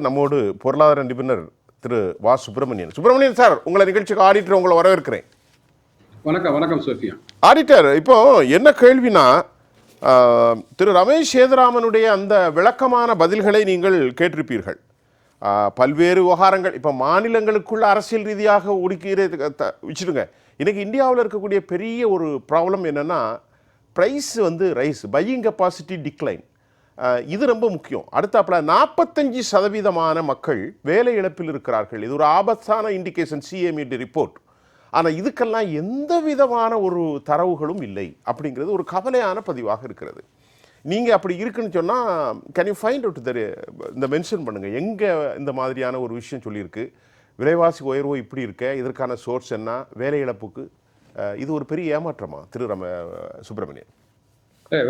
நம்மோடு பொருளாதார நிபுணர் திரு வா. சுப்பிரமணியன். சுப்பிரமணியன் சார் உங்களை நிகழ்ச்சிக்கு ஆடிட்டர் உங்களை வரவேற்கிறேன். வணக்கம் வணக்கம் சோஃபியா. ஆடிட்டர் இப்போ என்ன கேள்வினா திரு ரமேஷ் சேதுராமனுடைய அந்த விளக்கமான பதில்களை நீங்கள் கேட்டிருப்பீர்கள். பல்வேறு விவகாரங்கள் இப்போ மாநிலங்களுக்குள்ள அரசியல் ரீதியாக ஒடுக்கிறது த- வச்சுடுங்க. இன்னைக்கு இந்தியாவில் இருக்கக்கூடிய பெரிய ஒரு ப்ராப்ளம் என்னன்னா ப்ரைஸ் வந்து ரைஸ் பையிங் கெப்பாசிட்டி டிக்ளைன் இது ரொம்ப முக்கியம். அடுத்தாப்புல நாற்பத்தஞ்சு சதவீதமான மக்கள் வேலை இழப்பில் இருக்கிறார்கள். இது ஒரு ஆபத்தான இண்டிகேஷன் சிஎம்இடி ரிப்போர்ட் ஆனால் இதுக்கெல்லாம் எந்த விதமான ஒரு தரவுகளும் இல்லை அப்படிங்கிறது ஒரு கவலையான பதிவாக இருக்கிறது. நீங்கள் அப்படி இருக்குன்னு சொன்னால் can you find out there இந்த மென்ஷன் பண்ணுங்கள் எங்கே இந்த மாதிரியான ஒரு விஷயம் சொல்லியிருக்கு? விலைவாசி உயர்வு இப்படி இருக்க? இதற்கான சோர்ஸ் என்ன? வேலை இழப்புக்கு இது ஒரு பெரிய ஏமாற்றமா? திரு ரம சுப்பிரமணியன்.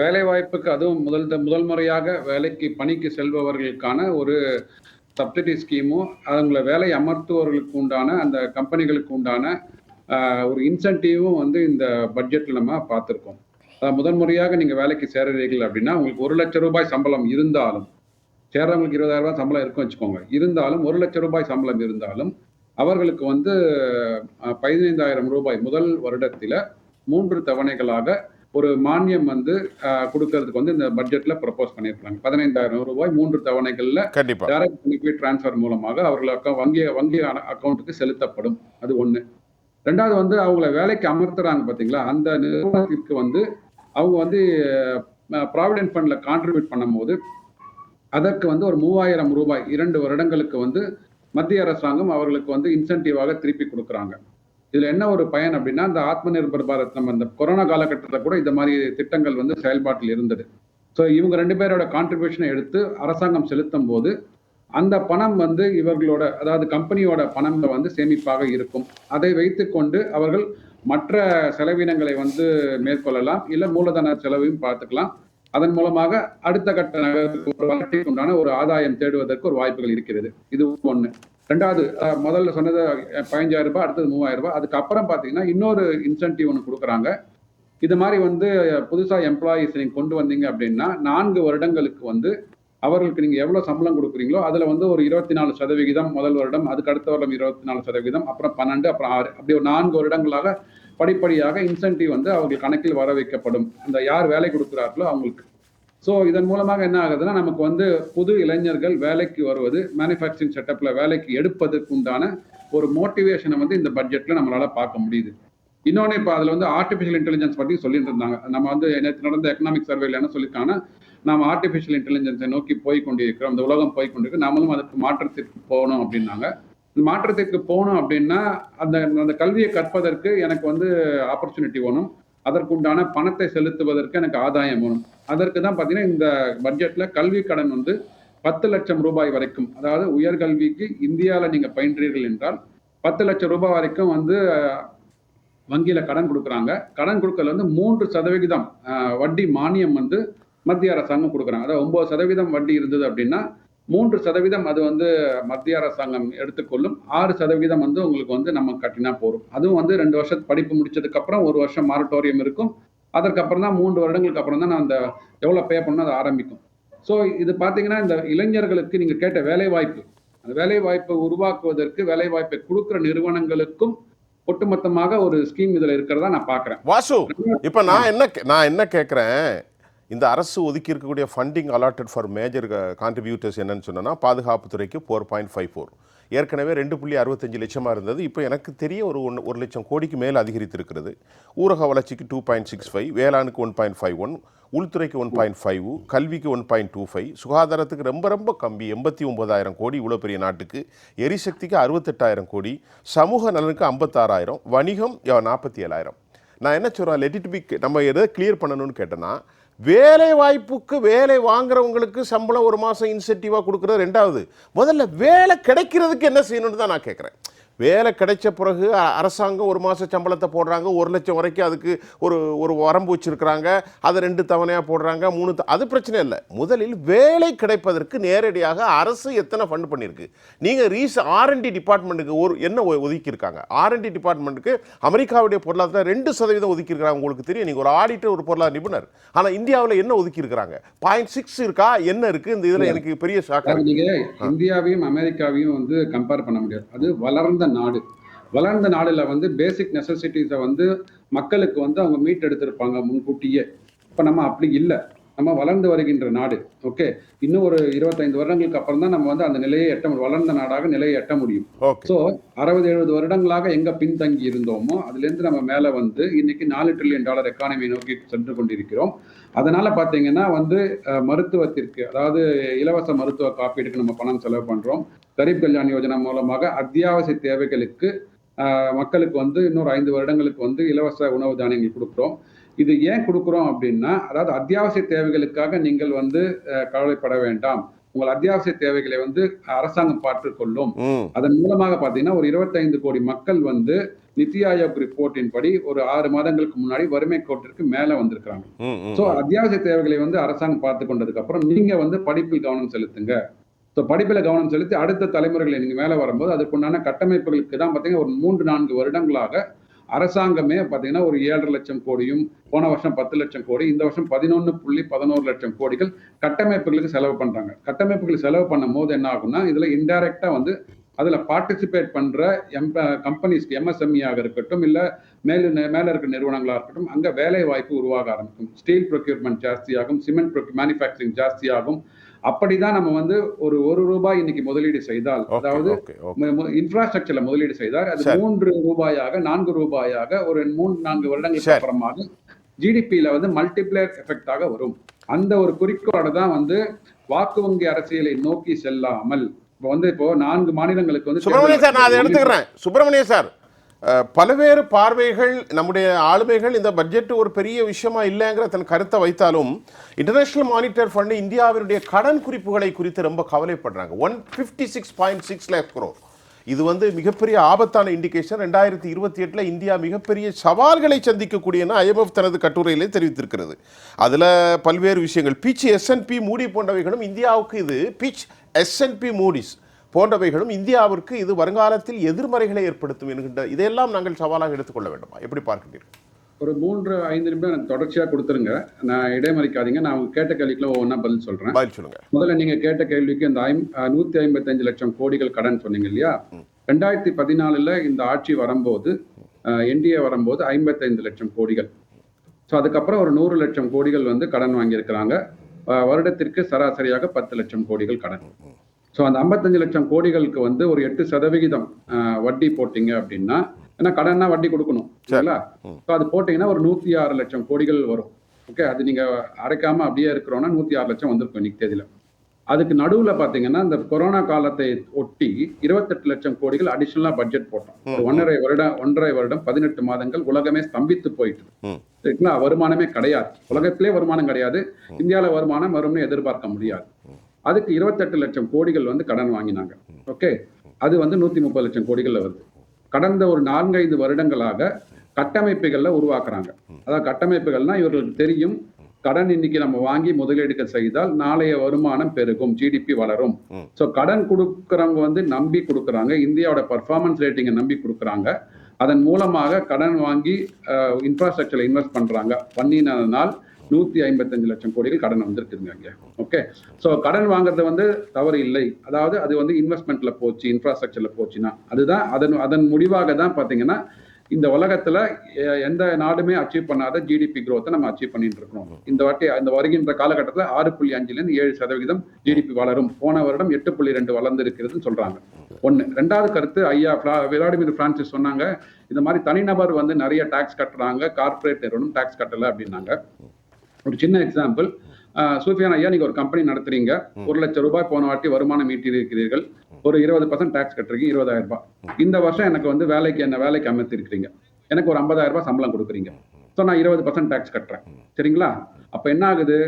வேலை வாய்ப்புக்கு அதுவும் முதல் முதல் முறையாக வேலைக்கு பணிக்கு செல்பவர்களுக்கான ஒரு சப்சிடி ஸ்கீமும் அவங்கள வேலை அமர்த்துவர்களுக்கு உண்டான அந்த கம்பெனிகளுக்கு உண்டான ஒரு இன்சென்டிவும் வந்து இந்த பட்ஜெட்டில் நம்ம பார்த்துருக்கோம். முதன் முதல் முறையாக நீங்கள் வேலைக்கு சேர்றீர்கள் அப்படின்னா உங்களுக்கு ஒரு லட்சம் ரூபாய் சம்பளம் இருந்தாலும் சேர்றவங்களுக்கு இருபதாயிரம் ரூபாய் சம்பளம் இருக்கும் வச்சுக்கோங்க. இருந்தாலும் ஒரு லட்சம் ரூபாய் சம்பளம் இருந்தாலும் அவர்களுக்கு வந்து பதினைந்தாயிரம் ரூபாய் முதல் வருடத்தில் மூன்று தவணைகளாக ஒரு மானியம் வந்து கொடுக்கறதுக்கு வந்து இந்த பட்ஜெட்ல ப்ரப்போஸ் பண்ணியிருக்காங்க பதினைந்தாயிரம் ரூபாய் மூன்று தவணைகள்ல டைரக்ட் பெனிஃபிட் டிரான்ஸ்ஃபர் மூலமாக அவர்கள் account- வங்கி வங்கி அக்கௌண்ட்டுக்கு செலுத்தப்படும். அது ஒண்ணு. ரெண்டாவது வந்து அவங்கள வேலைக்கு அமர்த்துறாங்க பாத்தீங்களா? அந்த நிறுவனத்திற்கு வந்து அவங்க வந்து ப்ராவிடென்ட் ஃபண்ட்ல கான்ட்ரிபியூட் பண்ணும்போது அதற்கு வந்து ஒரு மூவாயிரம் ரூபாய் இரண்டு வருடங்களுக்கு வந்து மத்திய அரசாங்கம் அவர்களுக்கு வந்து இன்சென்டிவாக திருப்பி கொடுக்குறாங்க. இதுல என்ன ஒரு பயன் அப்படின்னா இந்த ஆத்ம நிர்பர் பாரத் நம்ம இந்த கொரோனா காலகட்டத்தில் கூட இந்த மாதிரி திட்டங்கள் வந்து செயல்பாட்டில் இருந்தது. ஸோ இவங்க ரெண்டு பேரோட கான்ட்ரிபியூஷனை எடுத்து அரசாங்கம் செலுத்தும் போது அந்த பணம் வந்து இவர்களோட அதாவது கம்பெனியோட பணம் வந்து சேமிப்பாக இருக்கும். அதை வைத்துக்கொண்டு அவர்கள் மற்ற செலவினங்களை வந்து மேற்கொள்ளலாம் இல்லை மூலதன செலவையும் பார்த்துக்கலாம். அதன் மூலமாக அடுத்த கட்ட நகரத்துக்கு ஒரு வளர்ச்சிக்கு உண்டான ஒரு ஆதாயம் தேடுவதற்கு ஒரு வாய்ப்புகள் இருக்கிறது. இது ஒன்று ரெண்டாவது முதல்ல சொன்னது பதினஞ்சாயிரம் ரூபாய் அடுத்தது மூவாயிரம் ரூபாய். அதுக்கப்புறம் பார்த்தீங்கன்னா இன்னொரு இன்சென்டிவ் ஒன்று கொடுக்குறாங்க. இது மாதிரி வந்து புதுசாக எம்ப்ளாயீஸ் நீங்கள் கொண்டு வந்தீங்க அப்படின்னா நான்கு வருடங்களுக்கு வந்து அவர்களுக்கு நீங்கள் எவ்வளோ சம்பளம் கொடுக்குறீங்களோ அதில் வந்து ஒரு இருபத்தி நாலு சதவிகிதம் முதல் வருடம் அதுக்கு அடுத்த வருடம் இருபத்தி நாலு சதவிகிதம் அப்புறம் பன்னெண்டு அப்புறம் ஆறு அப்படி ஒரு நான்கு வருடங்களாக படிப்படியாக இன்சென்டிவ் வந்து அவர்கள் கணக்கில் வர வைக்கப்படும். அந்த யார் வேலை கொடுக்குறார்களோ அவங்களுக்கு. ஸோ இதன் மூலமாக என்ன ஆகுதுன்னா நமக்கு வந்து புது இளைஞர்கள் வேலைக்கு வருவது மேனுஃபேக்சரிங் செட்டப்பில் வேலைக்கு எடுப்பதற்கு உண்டான ஒரு மோட்டிவேஷனை வந்து இந்த பட்ஜெட்டில் நம்மளால் பார்க்க முடியுது. இன்னொன்று இப்போ அதில் வந்து ஆர்டிஃபிஷியல் இன்டெலிஜென்ஸ் பற்றி சொல்லிட்டு இருந்தாங்க. நம்ம வந்து நேற்று நடந்த எக்கனாமிக் சர்வேல என்ன சொல்லியிருக்காங்கன்னா நாம் ஆர்டிஃபிஷியல் இன்டெலிஜென்ஸை நோக்கி போய் கொண்டிருக்கிறோம் இந்த உலகம் போய் கொண்டிருக்கு நாமளும் அதுக்கு மாற்றத்திற்கு போகணும் அப்படின்னாங்க. இந்த மாற்றத்திற்கு போகணும் அப்படின்னா அந்த அந்த கல்வியை கற்பதற்கு எனக்கு வந்து ஆப்பர்ச்சுனிட்டி வேணும். அதற்குண்டான பணத்தை செலுத்துவதற்கு எனக்கு ஆதாயம் வேணும். அதற்கு தான் பார்த்தீங்கன்னா இந்த பட்ஜெட்டில் கல்வி கடன் வந்து பத்து லட்சம் ரூபாய் வரைக்கும் அதாவது உயர்கல்விக்கு இந்தியாவில் நீங்கள் பயின்றீர்கள் என்றால் பத்து லட்சம் ரூபாய் வரைக்கும் வந்து வங்கியில் கடன் கொடுக்குறாங்க. கடன் கொடுக்கல வந்து மூன்று சதவிகிதம் வட்டி மானியம் வந்து மத்திய அரசாங்கம் கொடுக்குறாங்க. அதாவது ஒன்பது சதவீதம் வட்டி இருந்தது அப்படின்னா மூன்று சதவீதம் அது வந்து மத்திய அரசாங்கம் எடுத்துக்கொள்ளும். ஆறு சதவீதம் வந்து உங்களுக்கு வந்து நம்ம கட்டினா போதும். அதுவும் வந்து ரெண்டு வருஷத்து படிப்பு முடிச்சதுக்கப்புறம் ஒரு வருஷம் மாரட்டோரியம் இருக்கும். அதற்கப்புறம் தான் மூன்று வருடங்களுக்கு அப்புறம் தான் நான் அந்த எவ்வளவு பே பண்ணணும் அதை ஆரம்பிக்கும். ஸோ இது பார்த்தீங்கன்னா இந்த இளைஞர்களுக்கு நீங்க கேட்ட வேலை வாய்ப்பு அந்த வேலைவாய்ப்பை உருவாக்குவதற்கு வேலை வாய்ப்பை கொடுக்குற நிறுவனங்களுக்கும் ஒட்டுமொத்தமாக ஒரு ஸ்கீம் இதுல இருக்கிறதா நான் பாக்குறேன். வாசு இப்போ நான் என்ன நான் என்ன கேட்குறேன் இந்த அரசு ஒதுக்கி இருக்கக்கூடிய funding allotted for major contributors என்னன்னு சொன்னால் பாதுகாப்பு துறைக்கு ஃபோர் பாயிண்ட் ஃபைவ் ஃபோர் ஏற்கனவே ரெண்டு புள்ளி அறுபத்தஞ்சு லட்சமாக இருந்தது. இப்போ எனக்கு தெரிய ஒரு ஒன்று ஒரு லட்சம் கோடிக்கு மேல் அதிகரித்திருக்கிறது. ஊரக வளர்ச்சிக்கு டூ பாயிண்ட் சிக்ஸ் ஃபைவ் வேளாணுக்கு ஒன் பாயிண்ட் ஃபைவ் ஒன் உள்துறைக்கு ஒன் பாயிண்ட் ஃபைவ் கல்விக்கு ஒன் பாயிண்ட் டூ ஃபைவ் சுகாதாரத்துக்கு ரொம்ப ரொம்ப கம்மி எண்பத்தி ஒன்பதாயிரம் கோடி இவ்வளோ பெரிய நாட்டுக்கு. எரிசக்திக்கு அறுபத்தெட்டாயிரம் கோடி சமூக நலனுக்கு ஐம்பத்தாறாயிரம் வணிகம் நாற்பத்தி ஏழாயிரம். நான் என்ன சொல்கிறேன் லெட் இட் பி நம்ம எதை கிளியர் பண்ணணும்னு கேட்டேன்னா வேலை வாய்ப்புக்கு வேலை வாங்குறவங்களுக்கு சம்பளம் ஒரு மாதம் இன்சென்டிவாக கொடுக்குறது ரெண்டாவது. முதல்ல வேலை கிடைக்கிறதுக்கு என்ன செய்யணும்னு தான் நான் கேட்குறேன் வேலை கிடைச்ச பிறகு அரசாங்கம் ஒரு மாத சம்பளத்தை போடுறாங்க. ஒரு லட்சம் வரைக்கும் அதுக்கு ஒரு ஒரு வரம்பு வச்சுருக்கிறாங்க. அதை ரெண்டு தவணையாக போடுறாங்க. மூணு அது பிரச்சனை இல்லை. முதலில் வேலை கிடைப்பதற்கு நேரடியாக அரசு எத்தனை ஃபண்ட் பண்ணியிருக்கு நீங்கள் ரீஸ் ஆர்என்டி டிபார்ட்மெண்ட்டுக்கு ஒரு என்ன ஒதுக்கியிருக்காங்க? ஆர்என்டி டிபார்ட்மெண்ட்டுக்கு அமெரிக்காவுடைய பொருளாதாரம் ரெண்டு சதவீதம் ஒதுக்கியிருக்காங்க உங்களுக்கு தெரியும். நீங்கள் ஒரு ஆடிட்டர் ஒரு பொருளாதார நிபுணர். ஆனால் இந்தியாவில் என்ன ஒதுக்கியிருக்கிறாங்க? பாயிண்ட் சிக்ஸ் இருக்கா? என்ன இருக்குது இந்த இதில் எனக்கு பெரிய ஷாக்காக இந்தியாவையும் அமெரிக்காவையும் வந்து கம்பேர் பண்ண முடியாது. அது வளர்ந்த நாடு. வளர்ந்த நாடுல வந்து பேசிக் நெசசிட்டிஸை வந்து மக்களுக்கு வந்து அவங்க மீட் எடுத்திருப்பாங்க முன்கூட்டியே. இப்போ நம்ம அப்படி இல்லை. நம்ம வளர்ந்து வருகின்ற நாடு. ஓகே இன்னும் ஒரு இருபத்தைந்து வருடங்களுக்கு அப்புறம் தான் நம்ம வந்து அந்த நிலையை எட்ட முடியும். வளர்ந்த நாடாக நிலையை எட்ட முடியும். ஸோ அறுபது எழுபது வருடங்களாக எங்க பின்தங்கி இருந்தோமோ அதுல இருந்து நம்ம மேல வந்து இன்னைக்கு நாலு ட்ரில்லியன் டாலர் எக்கானமி நோக்கி சென்று கொண்டிருக்கிறோம். அதனால பாத்தீங்கன்னா வந்து மருத்துவத்திற்கு அதாவது இலவச மருத்துவ காப்பீடுக்கு நம்ம பணம் செலவு பண்றோம். கரீப் கல்யாண் யோஜனா மூலமாக அத்தியாவசிய தேவைகளுக்கு மக்களுக்கு வந்து இன்னொரு ஐந்து வருடங்களுக்கு வந்து இலவச உணவு தானியங்கள் கொடுக்குறோம். இது ஏன் கொடுக்குறோம் அப்படின்னா அதாவது அத்தியாவசிய தேவைகளுக்காக நீங்கள் வந்து கவலைப்பட வேண்டாம். உங்கள் அத்தியாவசிய தேவைகளை வந்து அரசாங்கம் பார்த்துக்கொள்ளும். அதன் மூலமாக பார்த்தீங்கன்னா ஒரு 25 கோடி மக்கள் வந்து நித்தி ஆயோக் ரிப்போர்ட்டின் படி ஒரு ஆறு மாதங்களுக்கு முன்னாடி வறுமை கோட்டிற்கு மேல ம் சோ அத்தியாவசிய தேவைகளை வந்து அரசாங்கம் பார்த்து கொண்டதுக்கு அப்புறம் நீங்க வந்து படிப்பில் கவனம் செலுத்துங்க. ஸோ படிப்பில் கவனம் செலுத்தி அடுத்த தலைமுறைகளை நீங்க மேல வரும்போது அதுக்குண்டான கட்டமைப்புகளுக்கு தான் பார்த்தீங்கன்னா ஒரு மூன்று நான்கு வருடங்களாக அரசாங்கமே பார்த்தீங்கன்னா ஒரு ஏழரை லட்சம் கோடியும் போன வருஷம் பத்து லட்சம் கோடி இந்த வருஷம் பதினொன்று புள்ளி பதினோரு லட்சம் கோடிகள் கட்டமைப்புகளுக்கு செலவு பண்ணுறாங்க கட்டமைப்புகளுக்கு செலவு பண்ணும் போது என்ன ஆகும்னா இதில் இன்டைரக்டாக வந்து அதில் பார்ட்டிசிபேட் பண்ணுற எம் கம்பெனிஸ்க்கு எம்எஸ்எம்இயாக இருக்கட்டும் இல்லை மேல மேலே இருக்க நிறுவனங்களாக இருக்கட்டும் அங்கே வேலை வாய்ப்பு உருவாக ஆரம்பிக்கும். ஸ்டீல் ப்ரொக்யூர்மெண்ட் ஜாஸ்தியாகும் சிமெண்ட் மேனுஃபேக்சரிங் ஜாஸ்தியாகும். அப்படிதான் நம்ம வந்து ஒரு ஒரு ரூபாய் இன்னைக்கு முதலீடு செய்தால் அதாவது இன்ஃப்ராஸ்ட்ரக்சர்ல முதலீடு செய்தால் அது. மூன்று ரூபாயாக நான்கு ரூபாயாக ஒரு மூன்று நான்கு வருடங்களுக்கு. அப்புறமாக ஜிடிபியில வந்து மல்டிப்ளேயர் எஃபெக்டாக வரும் அந்த ஒரு குறிக்கோளோட தான் வந்து வாக்கு வங்கி அரசியலை நோக்கி செல்லாமல் இப்போ வந்து இப்போ நான்கு மாநிலங்களுக்கு வந்து சுப்பிரமணியன் சார் நான் அதை எடுத்துக்கிறேன் சுப்பிரமணியன் சார் பல்வேறு பார்வைகள் நம்முடைய ஆளுமைகள் இந்த பட்ஜெட் ஒரு பெரிய விஷயமா இல்லைங்கிற தன் கருத்தை வைத்தாலும் இன்டர்நேஷனல் மானிட்டர் ஃபண்ட் இந்தியாவினுடைய கடன் குறிப்புகளை குறித்து ரொம்ப கவலைப்படுறாங்க. One fifty six point six lakh crore இது வந்து மிகப்பெரிய ஆபத்தான இண்டிகேஷன் ரெண்டாயிரத்தி இருபத்தி எட்டில் இந்தியா மிகப்பெரிய சவால்களை சந்திக்கக்கூடியன ஐஎம்எஃப் தனது கட்டுரையிலே தெரிவித்திருக்கிறது. அதில் பல்வேறு விஷயங்கள். பிச் எஸ்என்பி மூடி போன்றவைகளும் இந்தியாவுக்கு இது பிச் எஸ்என்பி மூடிஸ் போன்றவைகளும் இந்தியாவிற்கு இது வருங்காலத்தில் எதிர்மறைகளை ஏற்படுத்தும் என்கின்ற இதையெல்லாம் நாங்கள் சவாலாக எடுத்துக்கொள்ள வேண்டுமா? எப்படி பார்க்கிறீர்கள் ஒரு மூன்று ஐந்து நிமிடம் எனக்கு தொடர்ச்சியா கொடுத்துருங்க. நான் இடைமறிக்காதீங்க. நான் கேட்ட கேள்விக்குள்ள ஒவ்வொன்றா பதில் சொல்றேன். பதில் சொல்லுங்க. முதல்ல நீங்க கேட்ட கேள்விக்கு இந்த ஐம் நூத்தி ஐம்பத்தஞ்சு லட்சம் கோடிகள் கடன் சொன்னீங்க இல்லையா? ரெண்டாயிரத்தி பதினாலுல இந்த ஆட்சி வரும்போது என்டிஏ வரும்போது ஐம்பத்தைந்து லட்சம் கோடிகள். ஸோ அதுக்கப்புறம் ஒரு நூறு லட்சம் கோடிகள் வந்து கடன் வாங்கியிருக்கிறாங்க. வருடத்திற்கு சராசரியாக பத்து லட்சம் கோடிகள் கடன். ஸோ அந்த ஐம்பத்தஞ்சு லட்சம் கோடிகளுக்கு வந்து ஒரு எட்டு சதவிகிதம் வட்டி போட்டீங்க அப்படின்னா ஏன்னா கடன்னா வட்டி கொடுக்கணும் சரிங்களா ஸோ அது போட்டீங்கன்னா ஒரு நூத்தி ஆறு லட்சம் கோடிகள் வரும். ஓகே அது நீங்க அடைக்காம அப்படியே இருக்கிறோம்னா நூத்தி ஆறு லட்சம் வந்திருக்கும் இன்னைக்கு தேதியில. அதுக்கு நடுவுல பாத்தீங்கன்னா இந்த கொரோனா காலத்தை ஒட்டி இருபத்தெட்டு லட்சம் கோடிகள் அடிஷனலா பட்ஜெட் போட்டோம். ஒன்றரை வருடம் ஒன்றரை வருடம் பதினெட்டு மாதங்கள் உலகமே ஸ்தம்பித்து போயிட்டு. சரிங்களா வருமானமே கிடையாது. உலகத்திலே வருமானம் கிடையாது. இந்தியால வருமானம் வரும்னு எதிர்பார்க்க முடியாது. அதுக்கு இருபத்தெட்டு லட்சம் கோடிகள் வந்து கடன் வாங்கினாங்க. ஓகே? அது வந்து நூத்தி முப்பது லட்சம் கோடிகள்ல வருது. கடந்த ஒரு நான்கைந்து வருடங்களாக கட்டமைப்புகள்ல உருவாக்குறாங்க. அதாவது கட்டமைப்புகள்னா இவர்களுக்கு தெரியும். கடன் இன்னைக்கு நம்ம வாங்கி முதலீடுகள் செய்தால் நாளைய வருமானம் பெருகும் ஜிடிபி வளரும். ஸோ கடன் கொடுக்குறவங்க வந்து நம்பி கொடுக்குறாங்க. இந்தியாவோட பர்ஃபார்மன்ஸ் ரேட்டிங்கை நம்பி கொடுக்குறாங்க. அதன் மூலமாக கடன் வாங்கி இன்ஃப்ராஸ்ட்ரக்சரில் இன்வெஸ்ட் பண்ணுறாங்க பண்ணினதுனால் நூத்தி ஐம்பத்தஞ்சு லட்சம் கோடிகள் கடன் வந்திருக்குதுங்க இங்க ஓகே ஸோ கடன் வாங்குறது வந்து தவறு இல்லை. அதாவது அது வந்து இன்வெஸ்ட்மெண்ட்ல போச்சு இன்ஃப்ராஸ்ட்ரக்சர்ல போச்சுன்னா. அதுதான் அதன் அதன் முடிவாக தான் பாத்தீங்கன்னா இந்த உலகத்துல எ- எந்த நாடுமே அச்சீவ் பண்ணாத ஜிடிபி குரோத்தை நம்ம அச்சீவ் பண்ணிட்டு இருக்கோம் இந்த வாட்டி இந்த வருகின்ற காலகட்டத்தில் ஆறு புள்ளி அஞ்சுல இருந்து ஏழு சதவீதம் ஜிடிபி வளரும். போன வருடம் எட்டு புள்ளி ரெண்டு வளர்ந்து இருக்கிறதுன்னு சொல்றாங்க. ஒன்று ரெண்டாவது கருத்து ஐயா விளாடிமிர் பிரான்சிஸ் சொன்னாங்க இந்த மாதிரி தனிநபர் வந்து நிறைய டாக்ஸ் கட்டுறாங்க கார்ப்பரேட் நிறுவனம் டாக்ஸ் கட்டல அப்படின்னாங்க. ஒரு சின்ன எக்ஸாம்பிள் சூஃபியான் ஐயா நீங்க ஒரு கம்பெனி நடத்துறீங்க. ஒரு லட்சம் ரூபாய் போன வாட்டி வருமானம் ஈட்டியிருக்கிறீர்கள். ஒரு இருபது பர்சன்ட் டாக்ஸ் கட்டுறீங்க இருபதாயிரம் ரூபாய். இந்த வருஷம் எனக்கு வந்து வேலைக்கு என்ன வேலைக்கு அமர்த்திருக்கிறீங்க எனக்கு ஒரு ஐம்பதாயிரம் ரூபாய் சம்பளம் கொடுக்குறீங்க. ஸோ நான் இருபது பர்சன்ட் டாக்ஸ் கட்டுறேன். சரிங்களா? அப்ப என்ன ஆகுது?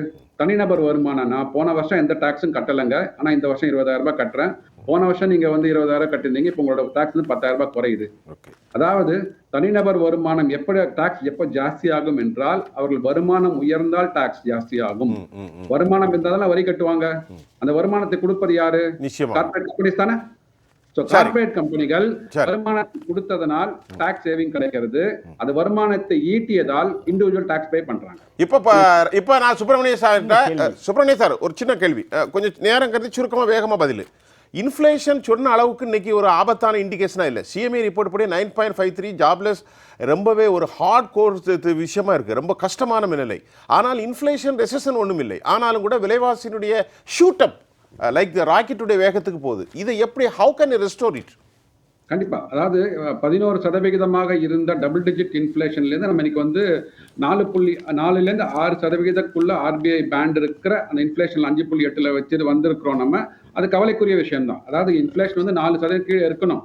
தனிநபர் வருமானம் நான் போன வருஷம் எந்த டாக்ஸும் கட்டலைங்க. ஆனா இந்த வருஷம் இருபதாயிரம் ரூபாய் கட்டுறேன். போன வருஷம் நீங்க வந்து இருபதாயிரம் கட்டியிருந்தீங்க இப்போ உங்களோட டாக்ஸ் வந்து பத்தாயிரம் ரூபாய் குறையுது. அதாவது தனிநபர் வருமானம் எப்படி டாக்ஸ் எப்ப ஜாஸ்தி ஆகும் என்றால் அவர்கள் வருமானம் உயர்ந்தால் டாக்ஸ் ஜாஸ்தி ஆகும். வருமானம் இருந்தாலும் வரி கட்டுவாங்க. அந்த வருமானத்தை கொடுப்பது யாரு? கார்பரேட் கம்பெனிஸ் தானே. ஸோ சரி. கார்பரேட் கம்பெனிகள் சரி. வருமானத்தை கொடுத்ததனால் டாக்ஸ் சேவிங் கிடைக்கிறது. அது வருமானத்தை ஈட்டியதால் இண்டிவிஜுவல் டாக்ஸ் பே பண்றாங்க. இப்போ இப்போ நான் சுப்பிரமணிய சார்கிட்ட சுப்பிரமணிய சார் ஒரு சின்ன கேள்வி. கொஞ்சம் நேரம் கருதி சுருக்கமாக வேகமாக பதில். இன்ஃப்ளேஷன் சொன்ன அளவுக்கு இன்னைக்கு ஒரு ஆபத்தான இண்டிகேஷனாக இல்லை. சிஎம்ஏ ரிப்போர்ட் படி nine point five three jobless ரொம்பவே ஒரு ஹார்ட் கோர்ஸ் விஷயமா இருக்குது ரொம்ப கஷ்டமான நிலை. ஆனால் இன்ஃப்ளேஷன் ரெசன் ஒன்றும் இல்லை. ஆனாலும் கூட விலைவாசியினுடைய ஷூட் அப் லைக் த ராக்கெட்டுடைய வேகத்துக்கு போகுது. இதை எப்படி ஹவு கேன் ரெஸ்டோர் இட் கண்டிப்பா. அதாவது பதினோரு சதவிகிதமாக இருந்த டபுள் டிஜிட் இன்ஃபிளேஷன்லேருந்து நம்ம இன்னைக்கு வந்து நாலு புள்ளி நாலுல இருந்து ஆறு சதவிகிதக்குள்ள ஆர்பிஐ பேண்ட் இருக்கிற அந்த இன்ஃபிளேஷன் அஞ்சு புள்ளி எட்டுல வச்சு வந்திருக்கிறோம் நம்ம அது கவலைக்குரிய விஷயம் தான் அதாவது இன்ஃபிளேஷன் வந்து நாலு சதவீதம் கீழே இருக்கணும்.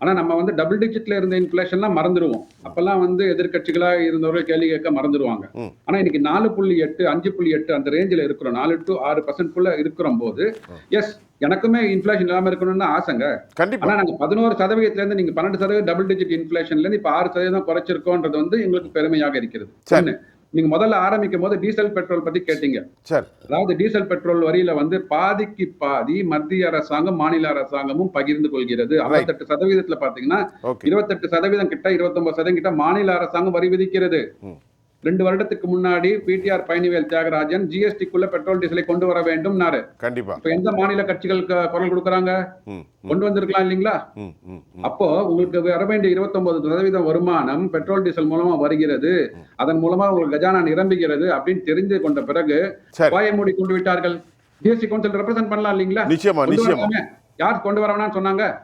ஆனா நம்ம வந்து டபுள் டிஜிட்ல இருந்த இன்ஃபிளேஷன்லாம் மறந்துடுவோம் அப்பெல்லாம் வந்து எதிர்க்கட்சிகளா இருந்தவர்கள் கேள்வி கேட்க மறந்துடுவாங்க ம். ஆனா இன்னைக்கு நாலு புள்ளி எட்டு அஞ்சு புள்ளி எட்டு அந்த ரேஞ்சில் இருக்கிறோம். நாலு டு ஆறு பர்சன்ட்குள்ள இருக்கிற போது எஸ் எனக்குமே இன்ஃபிளேஷன் இல்லாம இருக்கணும்னு ஆசைங்க. கண்டிப்பா. ஆனா நாங்க பதினோரு சதவீதத்துல இருந்து நீங்க பன்னெண்டு சதவீதம் டபுள் டிஜிட் இன்ஃபிளேஷன்ல இருந்து இப்ப ஆறு சதவீதம் குறைச்சிருக்கோன்றது வந்து எங்களுக்கு பெருமையாக இருக்கிறது. சரி. நீங்க முதல்ல ஆரம்பிக்கும் போது டீசல் பெட்ரோல் பத்தி கேட்டீங்க. சரி. அதாவது டீசல் பெட்ரோல் வரியில வந்து பாதிக்கு பாதி மத்திய அரசாங்கம் மாநில அரசாங்கமும் பகிர்ந்து கொள்கிறது. ஐம்பத்தெட்டு சதவீதத்துல பாத்தீங்கன்னா இருபத்தெட்டு சதவீதம் கிட்ட இருபத்தொன்பது சதவீதம் கிட்ட மாநில அரசாங்கம் வரி விதிக்கிறது. ரெண்டு வருடத்துக்கு முன்னாடி பிடிஆர் பழனிவேல் தியாகராஜன் ஜிஎஸ்டிக்குள்ள பெட்ரோல் டீசலை கொண்டு வர வேண்டும்னாரு. கண்டிப்பா. இப்ப எந்த மாநில கட்சிகள் க- குரல் கொடுக்கறாங்க? கொண்டு வந்திருக்கலாம் இல்லைங்களா. அப்போ உங்களுக்கு வர வேண்டிய 29% சதவீதம் வருமானம் பெட்ரோல் டீசல் மூலமா வருகிறது. அதன் மூலமா உங்களுக்கு கஜானா நிரம்புகிறது அப்படின்னு தெரிந்து கொண்ட பிறகு வாயை மூடி கொண்டு விட்டார்கள். ஜிஎஸ்டி கவுன்சில் ரெப்ரசென்ட் பண்ணலாம் இல்லைங்களா? நிச்சயமா. யார் கொண்டு வரவேணாம்னு சொன்னாங்க?